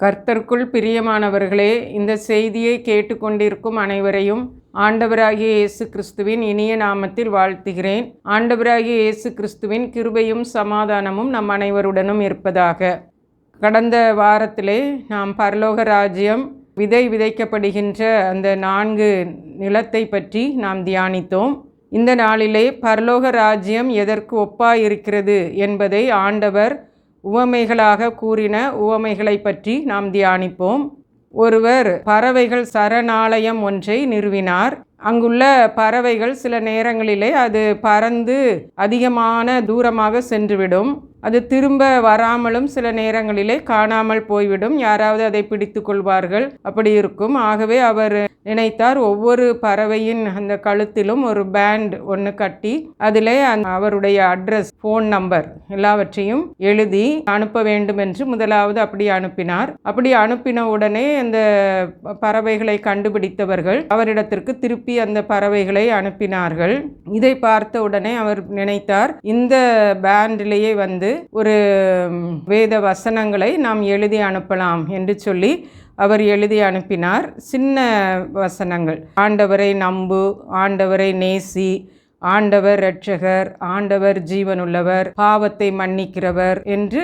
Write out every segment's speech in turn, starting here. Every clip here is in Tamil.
கர்த்தருக்குள் பிரியமானவர்களே இந்த செய்தியை கேட்டுக்கொண்டிருக்கும் அனைவரையும் ஆண்டவராகிய இயேசு கிறிஸ்துவின் இனிய நாமத்தில் வாழ்த்துகிறேன். ஆண்டவராகிய இயேசு கிறிஸ்துவின் கிருபையும் சமாதானமும் நம் அனைவருடனும் இருப்பதாக. கடந்த வாரத்திலே நாம் பரலோக ராஜ்யம் விதை விதைக்கப்படுகின்ற அந்த நான்கு நிலத்தை பற்றி நாம் தியானித்தோம். இந்த நாளிலே பரலோக ராஜ்யம் எதற்கு ஒப்பாயிருக்கிறது என்பதை ஆண்டவர் உவமைகளாக கூறின உவமைகளை பற்றி நாம் தியானிப்போம். ஒருவர் பறவைகள் சரணாலயம் ஒன்றை நிறுவினார். அங்குள்ள பறவைகள் சில நேரங்களிலே அது பறந்து அதிகமான தூரமாக சென்றுவிடும். அது திரும்ப வராமலும் சில நேரங்களிலே காணாமல் போய்விடும். யாராவது அதை பிடித்து கொள்வார்கள். அப்படி இருக்கும். ஆகவே அவர் நினைத்தார் ஒவ்வொரு பறவையின் அந்த கழுத்திலும் ஒரு பேண்ட் ஒன்று கட்டி அதிலே அந்த- அவருடைய அட்ரஸ் ஃபோன் நம்பர் எல்லாவற்றையும் எழுதி அனுப்ப வேண்டும் என்று முதலாவது அப்படி அனுப்பினார். அப்படி அனுப்பின உடனே அந்த பறவைகளை கண்டுபிடித்தவர்கள் அவரிடத்திற்கு திருப்பி திருப்பி அந்த பறவைகளை அனுப்பினார்கள். இதை பார்த்த உடனே அவர் நினைத்தார் இந்த பேண்டிலேயே வந்து ஒரு வேத வசனங்களை நாம் எழுதி அனுப்பலாம் என்று சொல்லி அவர் எழுதி அனுப்பினார். சின்ன வசனங்கள். ஆண்டவரை நம்பு ஆண்டவரை நேசி ஆண்டவர் இரட்சகர் ஆண்டவர் ஜீவனுள்ளவர் பாவத்தை மன்னிக்கிறவர் என்று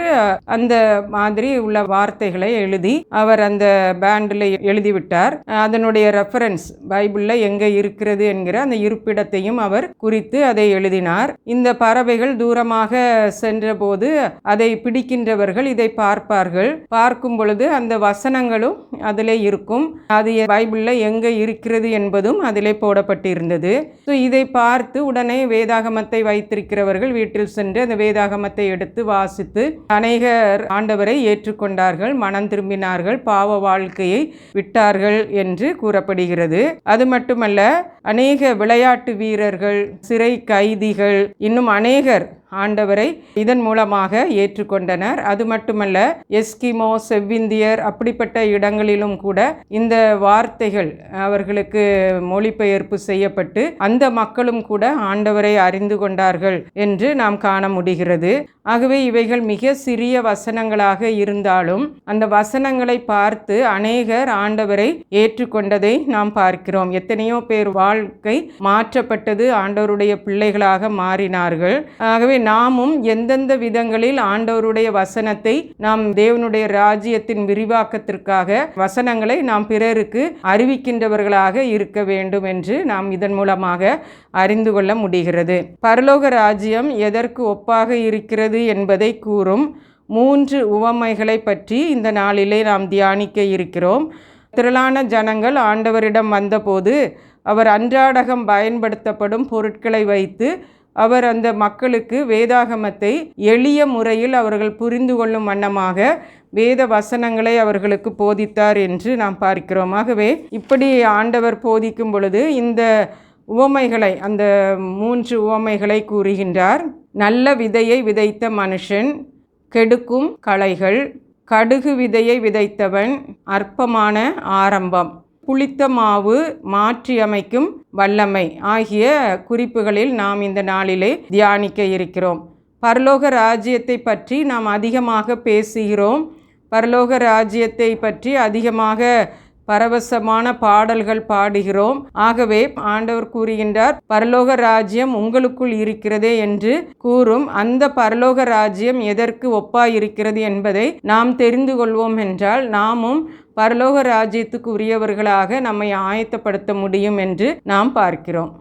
அந்த மாதிரி உள்ள வார்த்தைகளை எழுதி அவர் அந்த பேண்டில் எழுதிவிட்டார். அதனுடைய ரெஃபரன்ஸ் பைபிளில் எங்கே இருக்கிறது என்கிற அந்த இருப்பிடத்தையும் அவர் குறித்து அதை எழுதினார். இந்த பறவைகள் தூரமாக சென்றபோது அதை பிடிக்கின்றவர்கள் இதை பார்ப்பார்கள். பார்க்கும் பொழுது அந்த வசனங்களும் அதிலே இருக்கும். அது பைபிளில் எங்கே இருக்கிறது என்பதும் அதிலே போடப்பட்டிருந்தது. ஸோ இதை பார்த்து உடனே வேதாகமத்தை வைத்திருக்கிறவர்கள் வீட்டில் சென்று அந்த வேதாகமத்தை எடுத்து வாசித்து அநேகர் ஆண்டவரை ஏற்றுக்கொண்டார்கள் மனம் திரும்பினார்கள் பாவ வாழ்க்கையை விட்டார்கள் என்று கூறப்படுகிறது. அது மட்டுமல்ல அநேக விளையாட்டு வீரர்கள் சிறை கைதிகள் இன்னும் அநேகர் ஆண்டவரை இதன் மூலமாக ஏற்றுக்கொண்டனர். அது மட்டுமல்ல எஸ்கிமோ செவ்விந்தியர் அப்படிப்பட்ட இடங்களிலும் கூட இந்த வார்த்தைகள் அவர்களுக்கு மொழிபெயர்ப்பு செய்யப்பட்டு அந்த மக்களும் கூட ஆண்டவரை அறிந்து கொண்டார்கள் என்று நாம் காண முடிகிறது. ஆகவே இவைகள் மிக சிறிய வசனங்களாக இருந்தாலும் அந்த வசனங்களை பார்த்து அநேகர் ஆண்டவரை ஏற்றுக்கொண்டதை நாம் பார்க்கிறோம். எத்தனையோ பேர் வாழ்க்கை மாற்றப்பட்டது ஆண்டவருடைய பிள்ளைகளாக மாறினார்கள். ஆகவே நாமும் எந்தெந்த விதங்களில் ஆண்டவருடைய வசனத்தை நாம் தேவனுடைய ராஜ்யத்தின் விரிவாக்கத்திற்காக வசனங்களை நாம் பிறருக்கு அறிவிக்கின்றவர்களாக இருக்க வேண்டும் என்று நாம் இதன் மூலமாக அறிந்து கொள்ள முடிகிறது. பரலோக ராஜ்யம் எதற்கு ஒப்பாக இருக்கிறது என்பதை கூறும் மூன்று உவமைகளை பற்றி இந்த நாளிலே நாம் தியானிக்க இருக்கிறோம். திரளான ஜனங்கள் ஆண்டவரிடம் வந்தபோது அவர் அன்றாடகம் பயன்படுத்தப்படும் பொருட்களை வைத்து அவர் அந்த மக்களுக்கு வேதாகமத்தை எளிய முறையில் அவர்கள் புரிந்து கொள்ளும் வண்ணமாக வேத வசனங்களை அவர்களுக்கு போதித்தார் என்று நாம் பார்க்கிறோம். ஆகவே இப்படி ஆண்டவர் போதிக்கும் பொழுது இந்த உவமைகளை அந்த மூன்று உவமைகளை கூறுகின்றார். நல்ல விதையை விதைத்த மனுஷன் கெடுக்கும் களைகள் கடுகு விதையை விதைத்தவன் அற்பமான ஆரம்பம். புளித்த மாவு மாற்றியமைக்கும் வல்லமை ஆகிய குறிப்புகளில் நாம் இந்த நாளிலே தியானிக்க இருக்கிறோம். பரலோக ராஜ்யத்தை பற்றி நாம் அதிகமாக பேசுகிறோம். பரலோக ராஜ்யத்தை பற்றி அதிகமாக பரவசமான பாடல்கள் பாடுகிறோம். ஆகவே ஆண்டவர் கூறுகின்றார் பரலோக ராஜ்யம் உங்களுக்குள் இருக்கிறதே என்று கூறும். அந்த பரலோக ராஜ்யம் எதற்கு ஒப்பாயிருக்கிறது என்பதை நாம் தெரிந்து கொள்வோம் என்றால் நாமும் பரலோக ராஜ்யத்துக்கு உரியவர்களாக நம்மை ஆயத்தப்படுத்த முடியும் என்று நாம் பார்க்கிறோம்.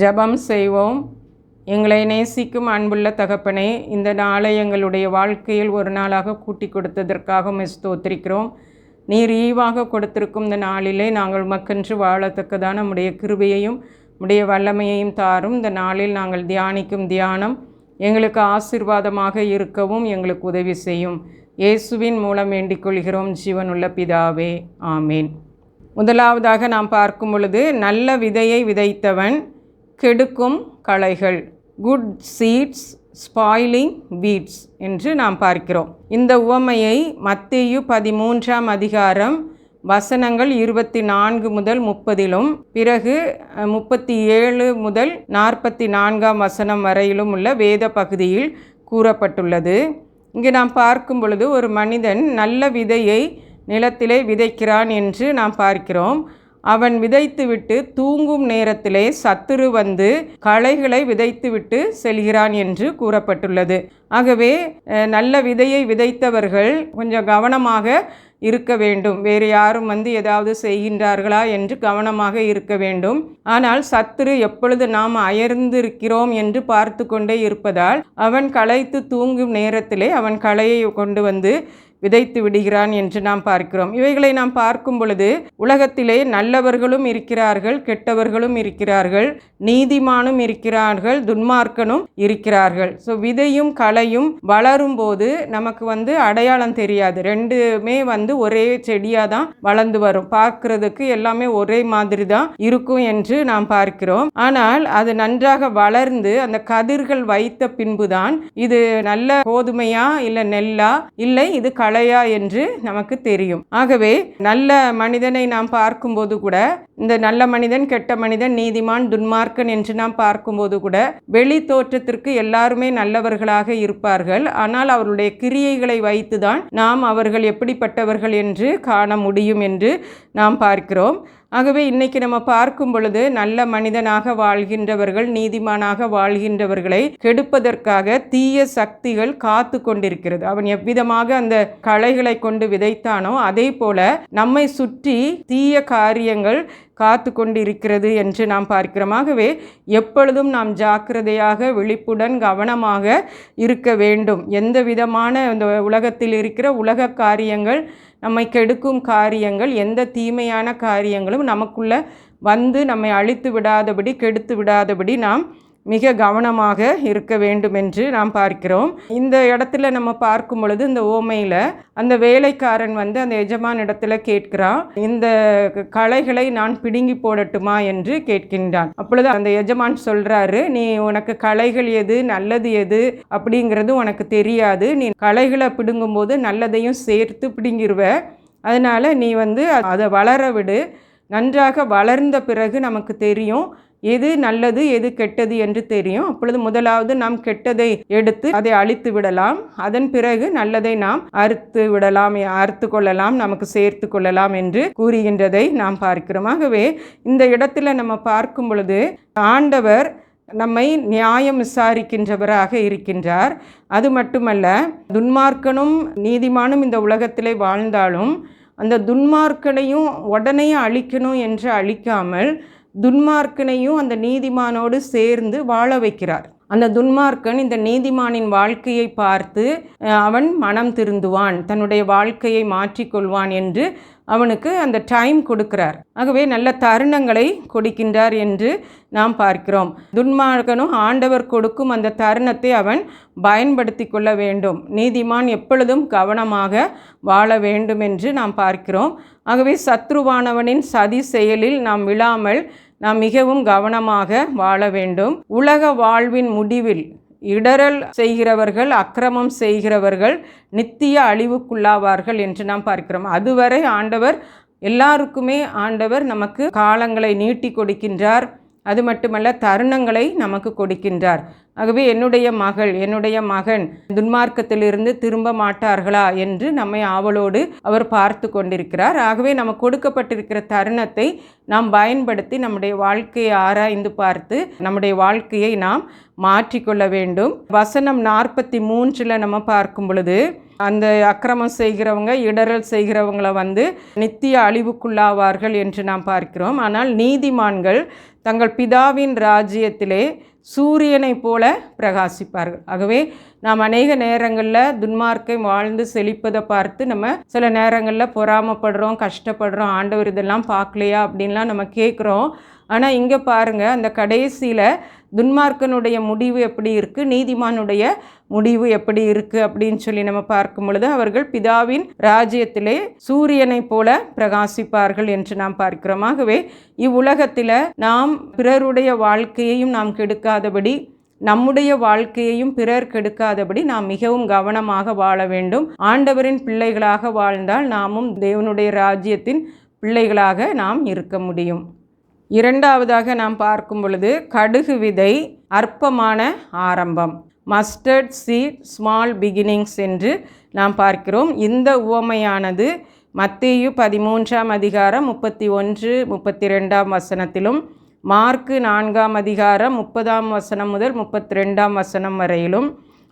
ஜெபம் செய்வோம். எங்களை நேசிக்கும் அன்புள்ள தகப்பனே இந்த நாளை எங்களுடைய வாழ்க்கையில் ஒரு நாளாக கூட்டி கொடுத்ததற்காக மெஸ் ஸ்தோத்திரிக்கிறோம். நீர் ஈவாக கொடுத்திருக்கும் இந்த நாளிலே நாங்கள் மக்கென்று வாழத்தக்கதான நம்முடைய கிருபையையும் உடைய வல்லமையையும் தாரும். இந்த நாளில் நாங்கள் தியானிக்கும் தியானம் எங்களுக்கு ஆசீர்வாதமாக இருக்கவும் எங்களுக்கு உதவி செய்யும். இயேசுவின் மூலம் வேண்டிக் கொள்கிறோம். ஜீவனுள்ள பிதாவே ஆமேன். முதலாவதாக நாம் பார்க்கும் பொழுது நல்ல விதையை விதைத்தவன் கெடுக்கும் களைகள் குட் சீட்ஸ் ஸ்பாயிலிங் வீட்ஸ் என்று நாம் பார்க்கிறோம். இந்த உவமையை மத்தேயு பதிமூன்றாம் அதிகாரம் வசனங்கள் இருபத்தி நான்கு முதல் முப்பதிலும் பிறகு முப்பத்தி ஏழு முதல் நாற்பத்தி நான்காம் வசனம் வரையிலும் உள்ள வேத பகுதியில் கூறப்பட்டுள்ளது. இங்கு நாம் பார்க்கும் பொழுது ஒரு மனிதன் நல்ல விதையை நிலத்திலே விதைக்கிறான் என்று நாம் பார்க்கிறோம். அவன் விதைத்துவிட்டு தூங்கும் நேரத்திலே சத்துரு வந்து களைகளை விதைத்துவிட்டு செல்கிறான் என்று கூறப்பட்டுள்ளது. ஆகவே நல்ல விதையை விதைத்தவர்கள் கொஞ்சம் கவனமாக இருக்க வேண்டும். வேறு யாரும் வந்து ஏதாவது செய்கின்றார்களா என்று கவனமாக இருக்க வேண்டும். ஆனால் சத்துரு எப்பொழுது நாம் அயர்ந்திருக்கிறோம் என்று பார்த்து கொண்டே இருப்பதால் அவன் களைத்து தூங்கும் நேரத்திலே அவன் களையை கொண்டு வந்து விதைத்து விடுகிறான் என்று நாம் பார்க்கிறோம். இவைகளை நாம் பார்க்கும் பொழுது உலகத்திலே நல்லவர்களும் இருக்கிறார்கள் கெட்டவர்களும் இருக்கிறார்கள் நீதிமானும் இருக்கிறார்கள் துன்மார்க்கனும் இருக்கிறார்கள். ஸோ விதையும் களையும் வளரும் போது நமக்கு வந்து அடையாளம் தெரியாது. ரெண்டுமே வந்து ஒரே செடியாக தான் வளர்ந்து வரும். பார்க்கறதுக்கு எல்லாமே ஒரே மாதிரி தான் இருக்கும் என்று நாம் பார்க்கிறோம். ஆனால் அது நன்றாக வளர்ந்து அந்த கதிர்கள் வைத்த பின்புதான் இது நல்ல கோதுமையா இல்லை நெல்லா? இல்லை இது களையா என்று நமக்கு தெரியும். ஆகவே நல்ல மனிதனை நாம் பார்க்கும்போது கூட இந்த நல்ல மனிதன் கெட்ட மனிதன் நீதிமான் துன்மார்க்கன் என்று நாம் பார்க்கும்போது கூட வெளி தோற்றத்திற்கு எல்லாருமே நல்லவர்களாக இருப்பார்கள். ஆனால் அவர்களுடைய கிரியைகளை வைத்துதான் நாம் அவர்கள் எப்படிப்பட்டவர்கள் என்று காண முடியும் என்று நாம் பார்க்கிறோம். ஆகவே இன்னைக்கு நம்ம பார்க்கும் பொழுது நல்ல மனிதனாக வாழ்கின்றவர்கள் நீதிமானாக வாழ்கின்றவர்களை கெடுப்பதற்காக தீய சக்திகள் காத்து கொண்டிருக்கிறது. அவன் எவ்விதமாக அந்த களைகளை கொண்டு விதைத்தானோ அதே போல நம்மை சுற்றி தீய காரியங்கள் காத்து கொண்டிருக்கிறது என்று நாம் பார்க்கிறோம். ஆகவே எப்பொழுதும் நாம் ஜாக்கிரதையாக விழிப்புடன் கவனமாக இருக்க வேண்டும். எந்த விதமான இந்த உலகத்தில் இருக்கிற உலக காரியங்கள் நம்மை கெடுக்கும் காரியங்கள் எந்த தீமையான காரியங்களும் நமக்குள்ளே வந்து நம்மை அழித்து விடாதபடி கெடுத்து விடாதபடி நாம் மிக கவனமாக இருக்க வேண்டும் என்று நாம் பார்க்கிறோம். இந்த இடத்துல நம்ம பார்க்கும் பொழுது இந்த ஓமையில் அந்த வேலைக்காரன் வந்து அந்த எஜமான் இடத்துல கேட்கிறான் இந்த களைகளை நான் பிடுங்கி போடட்டுமா என்று கேட்கின்றான். அப்பொழுது அந்த எஜமான் சொல்கிறாரு நீ உனக்கு களைகள் எது நல்லது எது அப்படிங்கிறது உனக்கு தெரியாது. நீ களைகளை பிடுங்கும்போது நல்லதையும் சேர்த்து பிடுங்கிருவ. அதனால் நீ வந்து அதை வளர விடு. நன்றாக வளர்ந்த பிறகு நமக்கு தெரியும். எது நல்லது எது கெட்டது என்று தெரியும். அப்பொழுது முதலாவது நாம் கெட்டதை எடுத்து அதை அழித்து விடலாம். அதன் பிறகு நல்லதை நாம் அறுத்து விடலாம் அறுத்து கொள்ளலாம் நமக்கு சேர்த்து கொள்ளலாம் என்று கூறுகின்றதை நாம் பார்க்கிறோம். ஆகவே இந்த இடத்துல நம்ம பார்க்கும் பொழுது ஆண்டவர் நம்மை நியாயம் விசாரிக்கின்றவராக இருக்கின்றார். அது மட்டுமல்ல துன்மார்க்கனும் நீதிமானும் இந்த உலகத்திலே வாழ்ந்தாலும் அந்த துன்மார்க்கனையும் உடனே அழிக்கணும் என்று அழிக்காமல் துன்மார்க்கனையும் அந்த நீதிமானோடு சேர்ந்து வாழ வைக்கிறார். அந்த துன்மார்க்கன் இந்த நீதிமானின் வாழ்க்கையை பார்த்து அவன் மனம் திருந்துவான் தன்னுடைய வாழ்க்கையை மாற்றிக்கொள்வான் என்று அவனுக்கு அந்த டைம் கொடுக்கிறார். ஆகவே நல்ல தருணங்களை கொடுக்கின்றார் என்று நாம் பார்க்கிறோம். துன்மார்க்கனும் ஆண்டவர் கொடுக்கும் அந்த தருணத்தை அவன் பயன்படுத்தி கொள்ள வேண்டும். நீதிமான் எப்பொழுதும் கவனமாக வாழ வேண்டும் என்று நாம் பார்க்கிறோம். ஆகவே சத்ருவானவனின் சதி செயலில் நாம் விழாமல் நாம் மிகவும் கவனமாக வாழ வேண்டும். உலக வாழ்வின் முடிவில் இடரல் செய்கிறவர்கள் அக்கிரமம் செய்கிறவர்கள் நித்திய அழிவுக்குள்ளாவார்கள் என்று நாம் பார்க்கிறோம். அதுவரை ஆண்டவர் எல்லாருக்குமே ஆண்டவர் நமக்கு காலங்களை நீட்டி கொடுக்கின்றார். அது மட்டுமல்ல தருணங்களை நமக்கு கொடுக்கின்றார். ஆகவே என்னுடைய மகள் என்னுடைய மகன் துன்மார்க்கத்திலிருந்து திரும்ப மாட்டார்களா என்று நம்மை ஆவலோடு அவர் பார்த்து கொண்டிருக்கிறார். ஆகவே நமக்கு கொடுக்கப்பட்டிருக்கிற தருணத்தை நாம் பயன்படுத்தி நம்முடைய வாழ்க்கையை ஆராய்ந்து பார்த்து நம்முடைய வாழ்க்கையை நாம் மாற்றிக்கொள்ள வேண்டும். வசனம் நாற்பத்தி மூன்றில் நம்ம பார்க்கும் பொழுது அந்த அக்கிரமம் செய்கிறவங்க இடரல் செய்கிறவங்கள வந்து நித்திய அழிவுக்குள்ளாவார்கள் என்று நாம் பார்க்கிறோம். ஆனால் நீதிமான்கள் தங்கள் பிதாவின் ராஜ்யத்திலே சூரியனைப் போல பிரகாசிப்பார்கள். ஆகவே நாம் அநேக நேரங்களில் துன்மார்க்கை வாழ்ந்து செழிப்பதை பார்த்து நம்ம சில நேரங்களில் பொறாமப்படுறோம் கஷ்டப்படுறோம் ஆண்டவர் இதெல்லாம் பார்க்கலையா அப்படின்லாம் நம்ம கேட்குறோம். ஆனால் இங்கே பாருங்கள் அந்த கடைசியில் துன்மார்க்கனுடைய முடிவு எப்படி இருக்குது நீதிமானுடைய முடிவு எப்படி இருக்குது அப்படின்னு சொல்லி நம்ம பார்க்கும் பொழுது அவர்கள் பிதாவின் ராஜ்யத்திலே சூரியனைப் போல பிரகாசிப்பார்கள் என்று நாம் பார்க்கிறோம். ஆகவே இவ்வுலகத்தில் நாம் பிறருடைய வாழ்க்கையையும் நாம் கெடுக்காதபடி நம்முடைய வாழ்க்கையையும் பிறர் கெடுக்காதபடி நாம் மிகவும் கவனமாக வாழ வேண்டும். ஆண்டவரின் பிள்ளைகளாக வாழ்ந்தால் நாமும் தேவனுடைய ராஜ்யத்தின் பிள்ளைகளாக நாம் இருக்க முடியும். இரண்டாவதாக நாம் பார்க்கும் பொழுது கடுகு விதை அற்பமான ஆரம்பம். மஸ்டர்ட் சீட் ஸ்மால் பிகினிங்ஸ் என்று நாம் பார்க்கிறோம். இந்த உவமையானது மத்தியு பதிமூன்றாம் அதிகாரம் முப்பத்தி ஒன்று முப்பத்தி ரெண்டாம் வசனத்திலும் மார்க்கு நான்காம் அதிகாரம் முப்பதாம் வசனம் முதல் முப்பத்தி ரெண்டாம் வசனம் வரையிலும்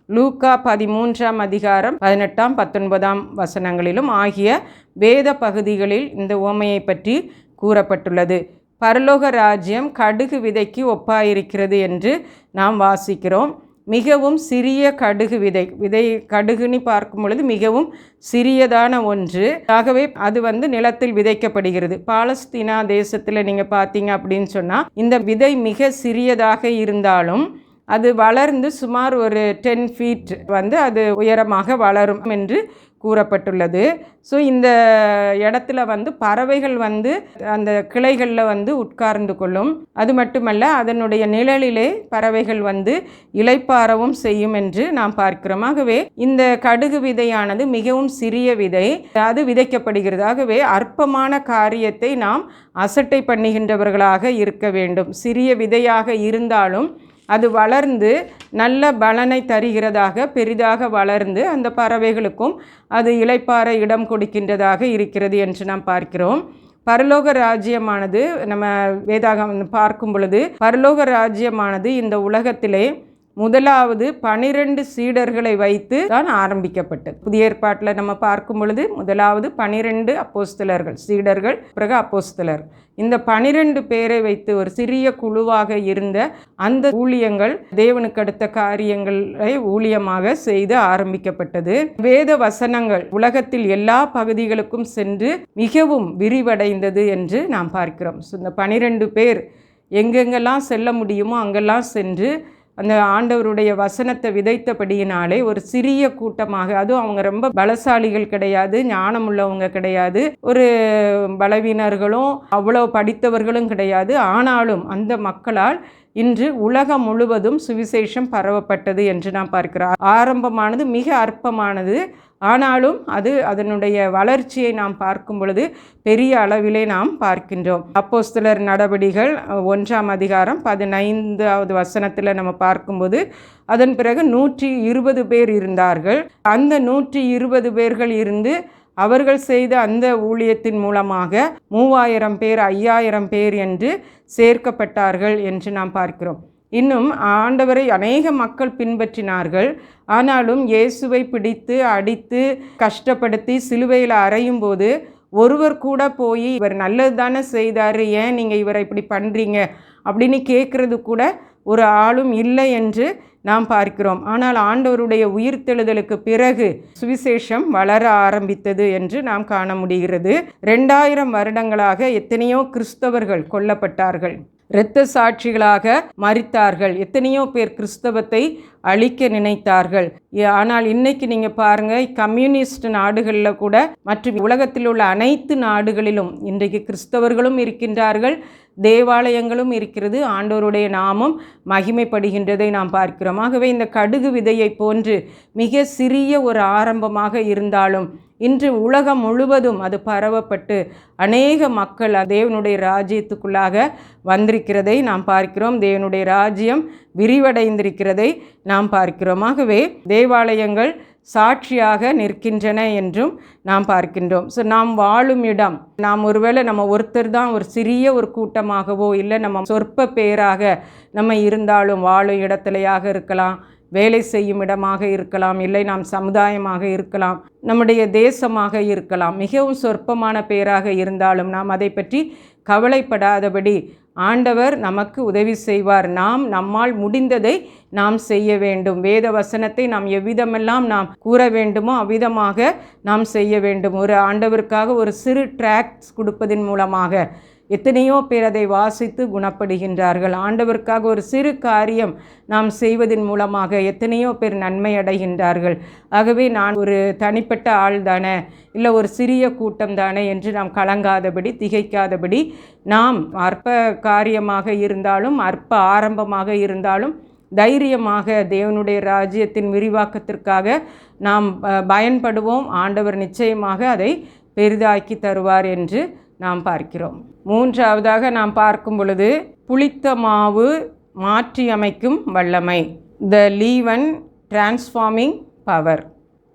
லூக்கா பதிமூன்றாம் அதிகாரம் பதினெட்டாம் பத்தொன்பதாம் வசனங்களிலும் ஆகிய வேத பகுதிகளில் இந்த உவமையை பற்றி கூறப்பட்டுள்ளது. பரலோக ராஜ்யம் கடுகு விதைக்கு ஒப்பாயிருக்கிறது என்று நாம் வாசிக்கிறோம். மிகவும் சிறிய கடுகு விதை விதை கடுகுன்னு பார்க்கும் பொழுது மிகவும் சிறியதான ஒன்று. ஆகவே அது வந்து நிலத்தில் விதைக்கப்படுகிறது. பாலஸ்தீனா தேசத்தில் நீங்கள் பார்த்தீங்க அப்படின்னு சொன்னால் இந்த விதை மிக சிறியதாக இருந்தாலும் அது வளர்ந்து சுமார் ஒரு டென் ஃபீட் வந்து அது உயரமாக வளரும் என்று கூறப்பட்டுள்ளது. ஸோ இந்த இடத்துல வந்து பறவைகள் வந்து அந்த கிளைகளில் வந்து உட்கார்ந்து கொள்ளும். அது மட்டுமல்ல அதனுடைய நிழலிலே பறவைகள் வந்து இலைப்பாறவும் செய்யும் என்று நாம் பார்க்கிறோம். ஆகவே இந்த கடுகு விதையானது மிகவும் சிறிய விதை. அது விதைக்கப்படுகிறது. ஆகவே அற்பமான காரியத்தை நாம் அசட்டை பண்ணுகின்றவர்களாக இருக்க வேண்டும். சிறிய விதையாக இருந்தாலும் அது வளர்ந்து நல்ல பலனை தருகிறதாக பெரிதாக வளர்ந்து அந்த பறவைகளுக்கும் அது இளைப்பாற இடம் கொடுக்கின்றதாக இருக்கிறது என்று நாம் பார்க்கிறோம். பரலோக ராஜ்யமானது நம்ம வேதாகம் பார்க்கும் பொழுது பரலோக ராஜ்யமானது இந்த உலகத்திலே முதலாவது பனிரெண்டு சீடர்களை வைத்து தான் ஆரம்பிக்கப்பட்டது. புதிய ஏற்பாட்டில் நம்ம பார்க்கும் பொழுது முதலாவது பனிரெண்டு அப்போஸ்தலர்கள் சீடர்கள் பிறகு அப்போஸ்தலர். இந்த பனிரெண்டு பேரை வைத்து ஒரு சிறிய குழுவாக இருந்த அந்த ஊழியங்கள் தேவனுக்கு அடுத்த காரியங்களை ஊழியமாக செய்து ஆரம்பிக்கப்பட்டது. வேத வசனங்கள் உலகத்தில் எல்லா பகுதிகளுக்கும் சென்று மிகவும் விரிவடைந்தது என்று நாம் பார்க்கிறோம். இந்த பனிரெண்டு பேர் எங்கெங்கெல்லாம் செல்ல முடியுமோ அங்கெல்லாம் சென்று அந்த ஆண்டவருடைய வசனத்தை விதைத்தபடியினாலே ஒரு சிறிய கூட்டமாக அதுவும் அவங்க ரொம்ப பலசாலிகள் கிடையாது ஞானம் உள்ளவங்க கிடையாது ஒரு பலவீனர்களும் அவ்வளோ படித்தவர்களும் கிடையாது. ஆனாலும் அந்த மக்களால் இன்று உலகம் முழுவதும் சுவிசேஷம் பரவப்பட்டது என்று நான் பார்க்கிறோம். ஆரம்பமானது மிக அற்பமானது. ஆனாலும் அது அதனுடைய வளர்ச்சியை நாம் பார்க்கும் பொழுது பெரிய அளவிலே நாம் பார்க்கின்றோம். அப்போஸ்தலர் நடவடிகள் ஒன்றாம் அதிகாரம் பதினைந்தாவது வசனத்தில் நம்ம பார்க்கும்போது அதன் பிறகு நூற்றி இருபது பேர் இருந்தார்கள். அந்த நூற்றி இருபது பேர்கள் இருந்து அவர்கள் செய்த அந்த ஊழியத்தின் மூலமாக மூவாயிரம் பேர் ஐயாயிரம் பேர் என்று சேர்க்கப்பட்டார்கள் என்று நாம் பார்க்கிறோம். இன்னும் ஆண்டவரை அநேக மக்கள் பின்பற்றினார்கள். ஆனாலும் இயேசுவை பிடித்து அடித்து கஷ்டப்படுத்தி சிலுவையில் அறையும் போது ஒருவர் கூட போய் இவர் நல்லது தானே செய்தார் ஏன் நீங்கள் இவரை இப்படி பண்ணுறீங்க அப்படின்னு கேட்குறது கூட ஒரு ஆளும் இல்லை என்று நாம் பார்க்கிறோம். ஆனால் ஆண்டவருடைய உயிர்த்தெழுதலுக்கு பிறகு சுவிசேஷம் வளர ஆரம்பித்தது என்று நாம் காண முடிகிறது. ரெண்டாயிரம் வருடங்களாக எத்தனையோ கிறிஸ்தவர்கள் கொல்லப்பட்டார்கள். இரத்த சாட்சிகளாக மறித்தார்கள் எத்தனையோ பேர் கிறிஸ்தவத்தை அழிக்க நினைத்தார்கள். ஆனால் இன்னைக்கு நீங்கள் பாருங்கள் கம்யூனிஸ்ட் நாடுகளில் கூட மற்றும் உலகத்தில் உள்ள அனைத்து நாடுகளிலும் இன்றைக்கு கிறிஸ்தவர்களும் இருக்கின்றார்கள் தேவாலயங்களும் இருக்கிறது ஆண்டோருடைய நாமம் மகிமைப்படுகின்றதை நாம் பார்க்கிறோம். ஆகவே இந்த கடுகு விதையை போன்று மிக சிறிய ஒரு ஆரம்பமாக இருந்தாலும் இன்று உலகம் முழுவதும் அது பரவப்பட்டு அநேக மக்கள் தேவனுடைய ராஜ்யத்துக்குள்ளாக வந்திருக்கிறதை நாம் பார்க்கிறோம். தேவனுடைய ராஜ்யம் விரிவடைந்திருக்கிறதை நாம் பார்க்கிறோம். ஆகவே தேவாலயங்கள் சாட்சியாக நிற்கின்றன என்றும் நாம் பார்க்கின்றோம். ஸோ நாம் வாழும் இடம் நாம் ஒருவேளை நம்ம ஒருத்தர் தான் ஒரு சிறிய ஒரு கூட்டமாகவோ இல்லை நம்ம சொற்ப பேராக நம்ம இருந்தாலும் வாழும் இடத்துலையாக இருக்கலாம். வேலை செய்யும் இடமாக இருக்கலாம் இல்லை நாம் சமுதாயமாக இருக்கலாம் நம்முடைய தேசமாக இருக்கலாம் மிகவும் சொற்பமான பேராக இருந்தாலும் நாம் அதை பற்றி கவலைப்படாதபடி ஆண்டவர் நமக்கு உதவி செய்வார். நாம் நம்மால் முடிந்ததை நாம் செய்ய வேண்டும். வேத வசனத்தை நாம் எவ்விதமெல்லாம் நாம் கூற வேண்டுமோ அவ்விதமாக நாம் செய்ய வேண்டும். ஒரு ஆண்டவருக்காக ஒரு சிறு ட்ராக்ஸ் கொடுப்பதன் மூலமாக எத்தனையோ பேர் அதை வாசித்து குணப்படுகின்றார்கள். ஆண்டவருக்காக ஒரு சிறு காரியம் நாம் செய்வதன் மூலமாக எத்தனையோ பேர் நன்மை அடைகின்றார்கள். ஆகவே நான் ஒரு தனிப்பட்ட ஆள் தானே இல்லை ஒரு சிறிய கூட்டம் தானே என்று நாம் கலங்காதபடி திகைக்காதபடி நாம் அற்ப காரியமாக இருந்தாலும் அற்ப ஆரம்பமாக இருந்தாலும் தைரியமாக தேவனுடைய ராஜ்யத்தின் விரிவாக்கத்திற்காக நாம் பயன்படுவோம். ஆண்டவர் நிச்சயமாக அதை பெரிதாக்கி தருவார் என்று நாம் பார்க்கிறோம். மூன்றாவதாக நாம் பார்க்கும் பொழுது புளித்த மாவு மாற்றி அமைக்கும் வல்லமை. த லீவன் டிரான்ஸ்ஃபார்மிங் பவர்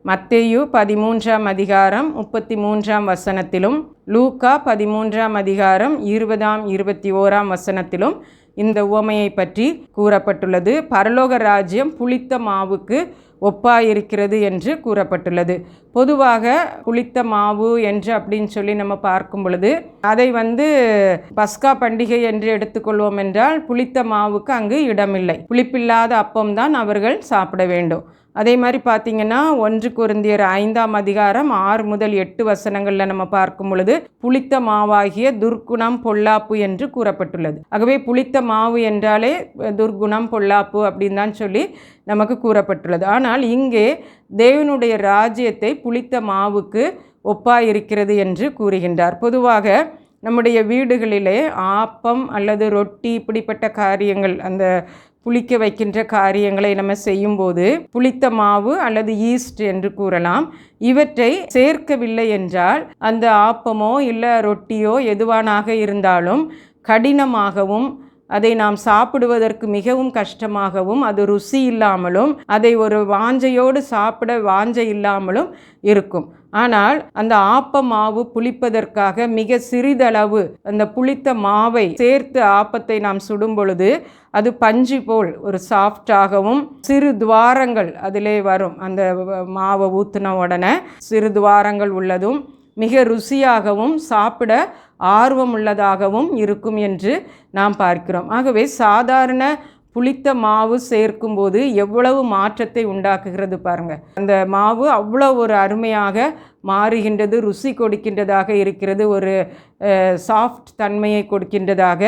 மத்தேயு பதிமூன்றாம் அதிகாரம் முப்பத்தி மூன்றாம் வசனத்திலும் லூக்கா பதிமூன்றாம் அதிகாரம் இருபதாம் இருபத்தி ஓராம் வசனத்திலும் இந்த உவமையை பற்றி கூறப்பட்டுள்ளது. பரலோக ராஜ்யம் புளித்த மாவுக்கு ஒப்பாயிருக்கிறது என்று கூறப்பட்டுள்ளது. பொதுவாக புளித்த மாவு என்று அப்படின்னு சொல்லி நம்ம பார்க்கும் பொழுது அதை வந்து பஸ்கா பண்டிகை என்று எடுத்துக்கொள்வோம் என்றால் புளித்த மாவுக்கு அங்கு இடமில்லை. புளிப்பில்லாத அப்பம் தான் அவர்கள் சாப்பிட வேண்டும். அதே மாதிரி பார்த்தீங்கன்னா ஒன்று குருந்தியர் ஐந்தாம் அதிகாரம் ஆறு முதல் எட்டு வசனங்களில் நம்ம பார்க்கும் பொழுது புளித்த மாவாகிய துர்க்குணம் பொல்லாப்பு என்று கூறப்பட்டுள்ளது. ஆகவே புளித்த மாவு என்றாலே துர்க்குணம் பொல்லாப்பு அப்படின்னு தான் சொல்லி நமக்கு கூறப்பட்டுள்ளது. ஆனால் இங்கே தேவனுடைய ராஜ்யத்தை புளித்த மாவுக்கு ஒப்பாயிருக்கிறது என்று கூறுகின்றார். பொதுவாக நம்முடைய வீடுகளிலே ஆப்பம் அல்லது ரொட்டி இப்படிப்பட்ட காரியங்கள் அந்த புளிக்க வைக்கின்ற காரியங்களை நம்ம செய்யும்போது புளித்த மாவு அல்லது ஈஸ்ட் என்று கூறலாம். இவற்றை சேர்க்கவில்லை என்றால் அந்த ஆப்பமோ இல்லை ரொட்டியோ எதுவானாக இருந்தாலும் கடினமாகவும் அதை நாம் சாப்பிடுவதற்கு மிகவும் கஷ்டமாகவும் அது ருசி இல்லாமலும் அதை ஒரு வாஞ்சையோடு சாப்பிட வாஞ்சை இல்லாமலும் இருக்கும். ஆனால் அந்த ஆப்ப மாவு புளிப்பதற்காக மிக சிறிதளவு அந்த புளித்த மாவை சேர்த்து ஆப்பத்தை நாம் சுடும் பொழுது அது பஞ்சு போல் ஒரு சாஃப்டாகவும் சிறு துவாரங்கள் அதிலே வரும். அந்த மாவை ஊற்றின உடனே சிறு துவாரங்கள் உள்ளதும் மிக ருசியாகவும் சாப்பிட ஆர்வமுள்ளதாகவும் இருக்கும் என்று நாம் பார்க்கிறோம். ஆகவே சாதாரண புளித்த மாவு சேர்க்கும்போது எவ்வளவு மாற்றத்தை உண்டாக்குகிறது பாருங்கள் அந்த மாவு அவ்வளோ ஒரு அருமையாக மாறுகின்றது ருசி கொடுக்கின்றதாக இருக்கிறது ஒரு சாஃப்ட் தன்மையை கொடுக்கின்றதாக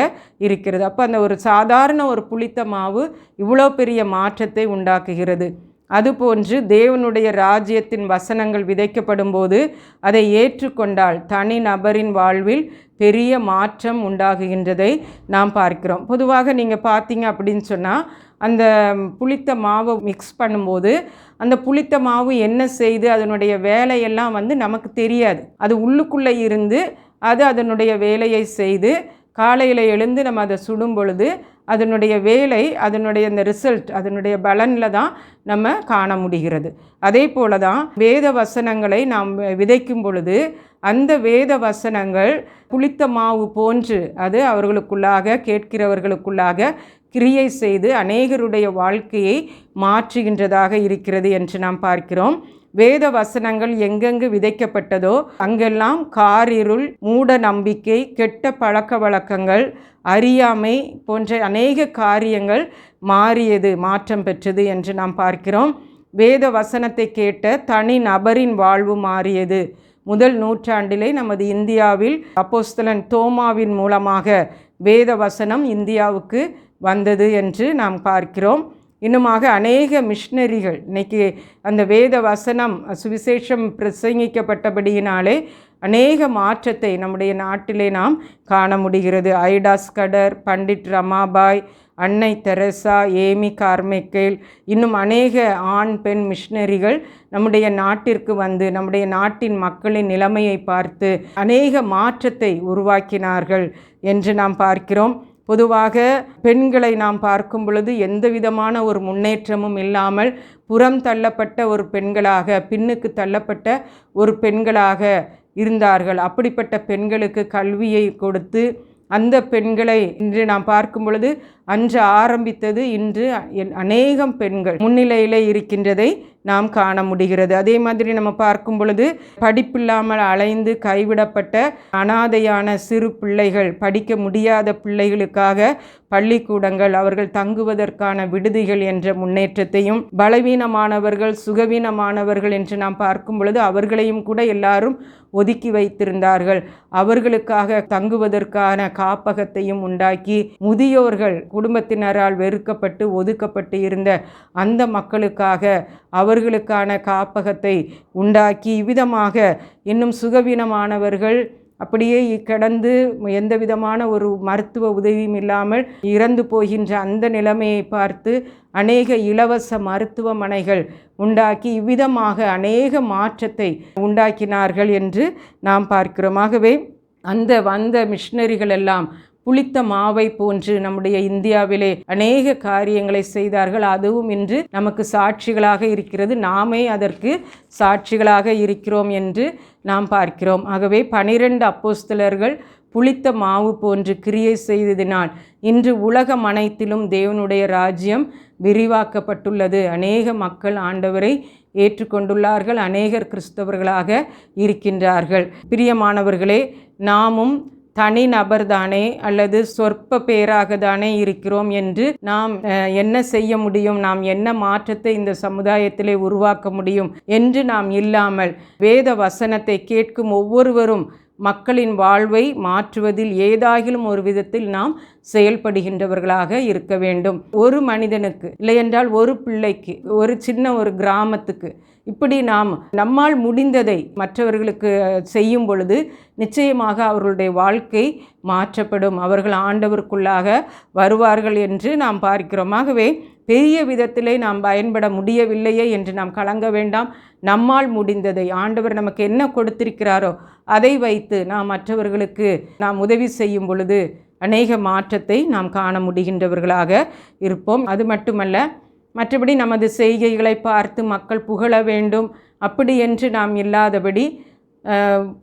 இருக்கிறது. அப்போ அந்த ஒரு சாதாரண ஒரு புளித்த மாவு இவ்வளோ பெரிய மாற்றத்தை உண்டாக்குகிறது. அதுபோன்று தேவனுடைய ராஜ்யத்தின் வசனங்கள் விதைக்கப்படும் போது அதை ஏற்றுக்கொண்டால் தனி நபரின் வாழ்வில் பெரிய மாற்றம் உண்டாகுகின்றதை நாம் பார்க்கிறோம். பொதுவாக நீங்கள் பார்த்தீங்க அப்படின்னு சொன்னால் அந்த புளித்த மாவை மிக்ஸ் பண்ணும்போது அந்த புளித்த மாவு என்ன செய்து அதனுடைய வேலையெல்லாம் வந்து நமக்கு தெரியாது. அது உள்ளுக்குள்ளே இருந்து அது அதனுடைய வேலையை செய்து காலையில் எழுந்து நம்ம அதை சுடும் பொழுது அதனுடைய வேலை அதனுடைய அந்த ரிசல்ட் அதனுடைய பலனில் தான் நம்ம காண முடிகிறது. அதே போல தான் வேத வசனங்களை நாம் விதைக்கும் பொழுது அந்த வேத வசனங்கள் புளித்த மாவு போன்று அது அவர்களுக்குள்ளாக கேட்கிறவர்களுக்குள்ளாக கிரியை செய்து அநேகருடைய வாழ்க்கையை மாற்றுகின்றதாக இருக்கிறது என்று நாம் பார்க்கிறோம். வேத வசனங்கள் எங்கெங்கு விதைக்கப்பட்டதோ அங்கெல்லாம் காரிருள் மூட நம்பிக்கை கெட்ட பழக்க வழக்கங்கள் அறியாமை போன்ற அநேக காரியங்கள் மாறியது மாற்றம் பெற்றது என்று நாம் பார்க்கிறோம். வேத வசனத்தை கேட்ட தனி நபரின் வாழ்வு மாறியது. முதல் நூற்றாண்டிலே நமது இந்தியாவில் அப்போஸ்தலன் தோமாவின் மூலமாக வேத வசனம் இந்தியாவுக்கு வந்தது என்று நாம் பார்க்கிறோம். இன்னுமாக அநேக மிஷினரிகள் இன்னைக்கு அந்த வேத வசனம் சுவிசேஷம் பிரசங்கிக்கப்பட்டபடியினாலே அநேக மாற்றத்தை நம்முடைய நாட்டிலே நாம் காண முடிகிறது. ஐடாஸ் கடர் பண்டிட் ரமாபாய் அன்னை தெரசா ஏமி கார்மேக்கேல் இன்னும் அநேக ஆண் பெண் மிஷினரிகள் நம்முடைய நாட்டிற்கு வந்து நம்முடைய நாட்டின் மக்களின் நிலைமையை பார்த்து அநேக மாற்றத்தை உருவாக்கினார்கள் என்று நாம் பார்க்கிறோம். பொதுவாக பெண்களை நாம் பார்க்கும் பொழுது எந்த விதமான ஒரு முன்னேற்றமும் இல்லாமல் புறம் தள்ளப்பட்ட ஒரு பெண்களாக பின்னுக்கு தள்ளப்பட்ட ஒரு பெண்களாக இருந்தார்கள். அப்படிப்பட்ட பெண்களுக்கு கல்வியை கொடுத்து அந்த பெண்களை இன்று நாம் பார்க்கும் பொழுது அன்று ஆரம்பித்தது இன்று அநேகம் பெண்கள் முன்னிலையில் இருக்கின்றதை நாம் காண முடிகிறது அதே மாதிரி நம்ம பார்க்கும் பொழுது படிப்பில்லாமல் அலைந்து கைவிடப்பட்ட அனாதையான சிறு பிள்ளைகள் படிக்க முடியாத பிள்ளைகளுக்காக பள்ளிக்கூடங்கள் அவர்கள் தங்குவதற்கான விடுதிகள் என்ற முன்னேற்றத்தையும் பலவீனமானவர்கள் சுகவீனமானவர்கள் என்று நாம் பார்க்கும் பொழுது அவர்களையும் கூட எல்லாரும் ஒதுக்கி வைத்திருந்தார்கள். அவர்களுக்காக தங்குவதற்கான காப்பகத்தையும் உண்டாக்கி முதியோர்கள் குடும்பத்தினரால் வெறுக்கப்பட்டு ஒதுக்கப்பட்டு இருந்த அந்த மக்களுக்காக அவர்களுக்கான காப்பகத்தை உண்டாக்கி இவ்விதமாக இன்னும் சுகவீனமானவர்கள் அப்படியே கடந்து எந்த விதமான ஒரு மருத்துவ உதவியும் இல்லாமல் இறந்து போகின்ற அந்த நிலைமையை பார்த்து அநேக இலவச மருத்துவமனைகள் உண்டாக்கி இவ்விதமாக அநேக மாற்றத்தை உண்டாக்கினார்கள் என்று நாம் பார்க்கிறோம். ஆகவே அந்த வந்த மிஷினரிகள் எல்லாம் புளித்த மாவை போன்று நம்முடைய இந்தியாவிலே அநேக காரியங்களை செய்தார்கள். அதுவும் இன்று நமக்கு சாட்சிகளாக இருக்கிறது. நாமே அதற்கு சாட்சிகளாக இருக்கிறோம் என்று நாம் பார்க்கிறோம். ஆகவே பனிரெண்டு அப்போஸ்தலர்கள் புளித்த மாவு போன்று கிரியை செய்ததினால் இன்று உலகம் அனைத்திலும் தேவனுடைய ராஜ்யம் விரிவாக்கப்பட்டுள்ளது. அநேக மக்கள் ஆண்டவரை ஏற்றுக்கொண்டுள்ளார்கள். அநேகர் கிறிஸ்தவர்களாக இருக்கின்றார்கள். பிரியமானவர்களே நாமும் தனி நபர் தானே அல்லது சொற்ப பேராக தானே இருக்கிறோம் என்று நாம் என்ன செய்ய முடியும்? நாம் என்ன மாற்றத்தை இந்த சமுதாயத்திலே உருவாக்க முடியும்? என்று நாம் இல்லாமல் வேத வசனத்தை கேட்கும் ஒவ்வொருவரும் மக்களின் வாழ்வை மாற்றுவதில் ஏதாகிலும் ஒரு விதத்தில் நாம் செயல்படுகின்றவர்களாக இருக்க வேண்டும். ஒரு மனிதனுக்கு இல்லையென்றால் ஒரு பிள்ளைக்கு ஒரு சின்ன ஒரு கிராமத்துக்கு இப்படி நாம் நம்மால் முடிந்ததை மற்றவர்களுக்கு செய்யும் பொழுது நிச்சயமாக அவர்களுடைய வாழ்க்கை மாற்றப்படும். அவர்கள் ஆண்டவருக்குள்ளாக வருவார்கள் என்று நாம் பார்க்கிறோம். ஆகவே பெரிய விதத்திலே நாம் பயன்பட முடியவில்லையே என்று நாம் கலங்க வேண்டாம். நம்மால் முடிந்ததை ஆண்டவர் நமக்கு என்ன கொடுத்திருக்கிறாரோ அதை வைத்து நாம் மற்றவர்களுக்கு நாம் உதவி செய்யும் பொழுது அநேக மாற்றத்தை நாம் காண முடிகின்றவர்களாக இருப்போம். அது மட்டுமல்ல மற்றபடி நமது செய்கைகளை பார்த்து மக்கள் புகழ வேண்டும். அப்படி என்று நாம் இல்லாதபடி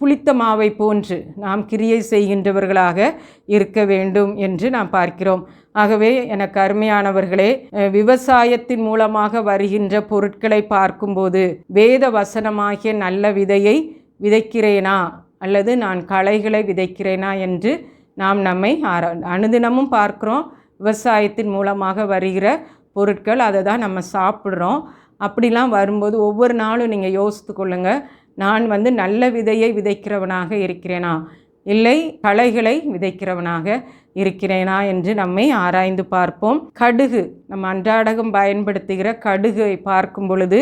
புளித்த மாவை போன்று நாம் கிரியை செய்கின்றவர்களாக இருக்க வேண்டும் என்று நாம் பார்க்கிறோம். ஆகவே எனக்கு அருமையானவர்களே விவசாயத்தின் மூலமாக வருகின்ற பொருட்களை பார்க்கும்போது வேத வசனமாகிய நல்ல விதையை விதைக்கிறேனா? அல்லது நான் களைகளை விதைக்கிறேனா என்று நாம் நம்மை அனுதினமும் பார்க்குறோம். விவசாயத்தின் மூலமாக வருகிற பொருட்கள் அதை தான் நம்ம சாப்பிட்றோம். அப்படிலாம் வரும்போது ஒவ்வொரு நாளும் நீங்கள் யோசித்து கொள்ளுங்கள் நான் வந்து நல்ல விதையை விதைக்கிறவனாக இருக்கிறேனா? இல்லை களைகளை விதைக்கிறவனாக இருக்கிறேனா என்று நம்மை ஆராய்ந்து பார்ப்போம். கடுகு நம்ம அன்றாடகம் பயன்படுத்துகிற கடுகை பார்க்கும் பொழுது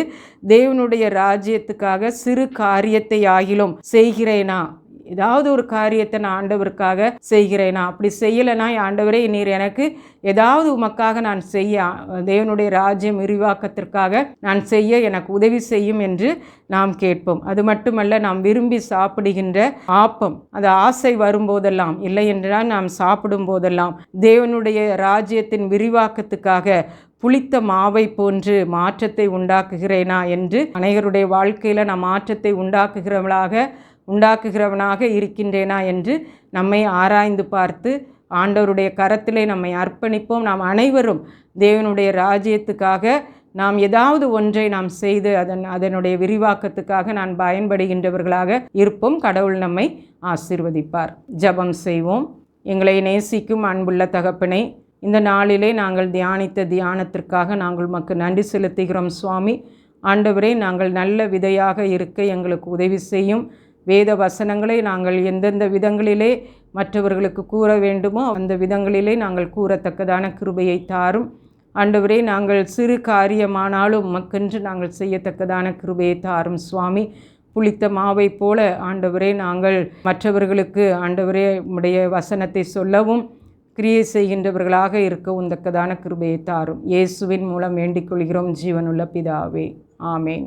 தேவனுடைய ராஜ்யத்துக்காக சிறு காரியத்தை ஆகிலும் செய்கிறேனா? ஏதாவது ஒரு காரியத்தை நான் ஆண்டவருக்காக செய்கிறேனா அப்படி செய்யலைனா ஆண்டவரே நீர் எனக்கு ஏதாவது உமக்காக நான் செய்ய தேவனுடைய ராஜ்யம் விரிவாக்கத்திற்காக நான் செய்ய எனக்கு உதவி செய்யும் என்று நாம் கேட்போம். அது மட்டுமல்ல நாம் விரும்பி சாப்பிடுகின்ற ஆப்பம் அது ஆசை வரும்போதெல்லாம் இல்லை என்றால் நாம் சாப்பிடும் போதெல்லாம் தேவனுடைய ராஜ்யத்தின் விரிவாக்கத்துக்காக புளித்த மாவை போன்று மாற்றத்தை உண்டாக்குகிறேனா என்று அனைவருடைய வாழ்க்கையில் நாம் மாற்றத்தை உண்டாக்குகிறவளாக உண்டாக்குகிறவனாக இருக்கின்றேனா என்று நம்மை ஆராய்ந்து பார்த்து ஆண்டவருடைய கரத்திலே நம்மை அர்ப்பணிப்போம். நாம் அனைவரும் தேவனுடைய ராஜ்யத்துக்காக நாம் ஏதாவது ஒன்றை நாம் செய்து அதன் அதனுடைய விரிவாக்கத்துக்காக நான் பயன்படுகின்றவர்களாக இருப்போம். கடவுள் நம்மை ஆசீர்வதிப்பார். ஜெபம் செய்வோம். எங்களை நேசிக்கும் அன்புள்ள தகப்பனை இந்த நாளிலே நாங்கள் தியானித்த தியானத்திற்காக நாங்கள் உமக்கு நன்றி செலுத்துகிறோம் சுவாமி. ஆண்டவரே நாங்கள் நல்ல விதையாக இருக்க எங்களுக்கு உதவி செய்யும். வேத வசனங்களை நாங்கள் எந்தெந்த விதங்களிலே மற்றவர்களுக்கு கூற வேண்டுமோ அந்த விதங்களிலே நாங்கள் கூறத்தக்கதான கிருபையை தாரும். ஆண்டவரே நாங்கள் சிறு காரியமானாலும் மக்கென்று நாங்கள் செய்யத்தக்கதான கிருபையை தாரும் சுவாமி. புளித்த மாவை போல ஆண்டவரே நாங்கள் மற்றவர்களுக்கு ஆண்டவரே உடைய வசனத்தை சொல்லவும் கிரியை செய்கின்றவர்களாக இருக்கவும் தக்கதான கிருபையை தாரும். இயேசுவின் மூலம் வேண்டிக் கொள்கிறோம் ஜீவனுள்ள பிதாவே. ஆமேன்.